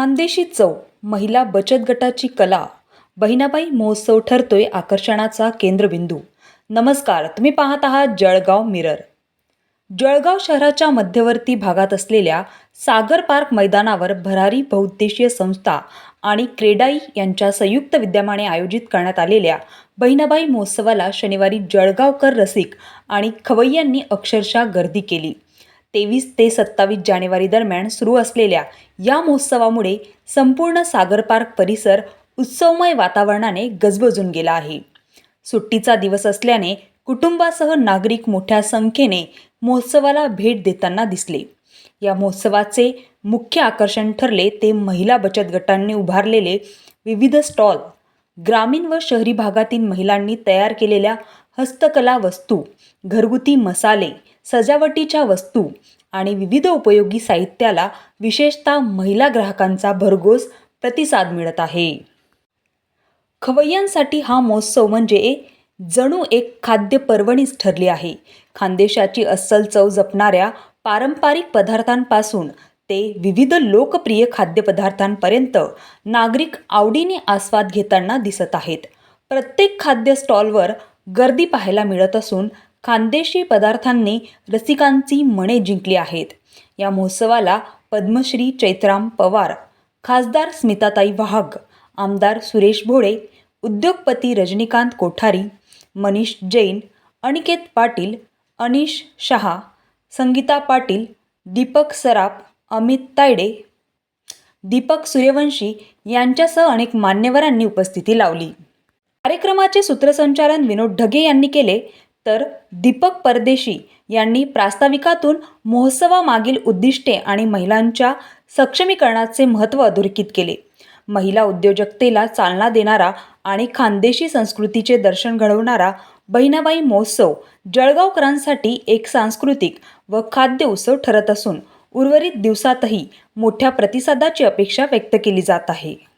खानदेशी चव महिला बचत गटाची कला बहिणाबाई महोत्सव ठरतोय आकर्षणाचा केंद्रबिंदू. नमस्कार तुम्ही पाहत आहात जळगाव मिरर. जळगाव शहराच्या मध्यवर्ती भागात असलेल्या सागर पार्क मैदानावर भरारी बहुउद्देशीय संस्था आणि क्रेडाई यांच्या संयुक्त विद्यमाने आयोजित करण्यात आलेल्या बहिणाबाई महोत्सवाला शनिवारी जळगावकर रसिक आणि खवय्यांनी अक्षरशः गर्दी केली. तेवीस ते सत्तावीस जानेवारी दरम्यान सुरू असलेल्या या महोत्सवामुळे संपूर्ण सागर पार्क परिसर उत्सवमय वातावरणाने गजबजून गेला आहे. सुट्टीचा दिवस असल्याने कुटुंबासह नागरिक मोठ्या संख्येने महोत्सवाला भेट देताना दिसले. या महोत्सवाचे मुख्य आकर्षण ठरले ते महिला बचत गटांनी उभारलेले विविध स्टॉल ग्रामीण व शहरी भागातील महिलांनी तयार केलेल्या हस्तकला वस्तू घरगुती मसाले सजावटीच्या वस्तू आणि विविध उपयोगी साहित्याला विशेषतः महिला ग्राहकांचा भरघोस प्रतिसाद मिळत आहे. खवय्यांसाठी हा महोत्सव म्हणजे जणू एक खाद्य पर्वणीच ठरली आहे. खानदेशाची अस्सल चव जपणाऱ्या पारंपरिक पदार्थांपासून ते विविध लोकप्रिय खाद्यपदार्थांपर्यंत नागरिक आवडीने आस्वाद घेताना दिसत आहेत. प्रत्येक खाद्य स्टॉलवर गर्दी पाहायला मिळत असून खानदेशी पदार्थांनी रसिकांची मने जिंकली आहेत. या महोत्सवाला पद्मश्री चैत्राम पवार खासदार स्मिताताई वाहग आमदार सुरेश भोळे उद्योगपती रजनीकांत कोठारी मनीष जैन अनिकेत पाटील अनिश शहा संगीता पाटील दीपक सराफ अमित तायडे दीपक सूर्यवंशी यांच्यासह अनेक मान्यवरांनी उपस्थिती लावली. कार्यक्रमाचे सूत्रसंचालन विनोद ढगे यांनी केले तर दीपक परदेशी यांनी प्रास्ताविकातून महोत्सवामागील उद्दिष्टे आणि महिलांच्या सक्षमीकरणाचे महत्त्व अधोरेखित केले. महिला उद्योजकतेला चालना देणारा आणि खानदेशी संस्कृतीचे दर्शन घडवणारा बहिणाबाई महोत्सव जळगावकरांसाठी एक सांस्कृतिक व खाद्य उत्सव ठरत असून उर्वरित दिवसातही मोठ्या प्रतिसादाची अपेक्षा व्यक्त केली जात आहे.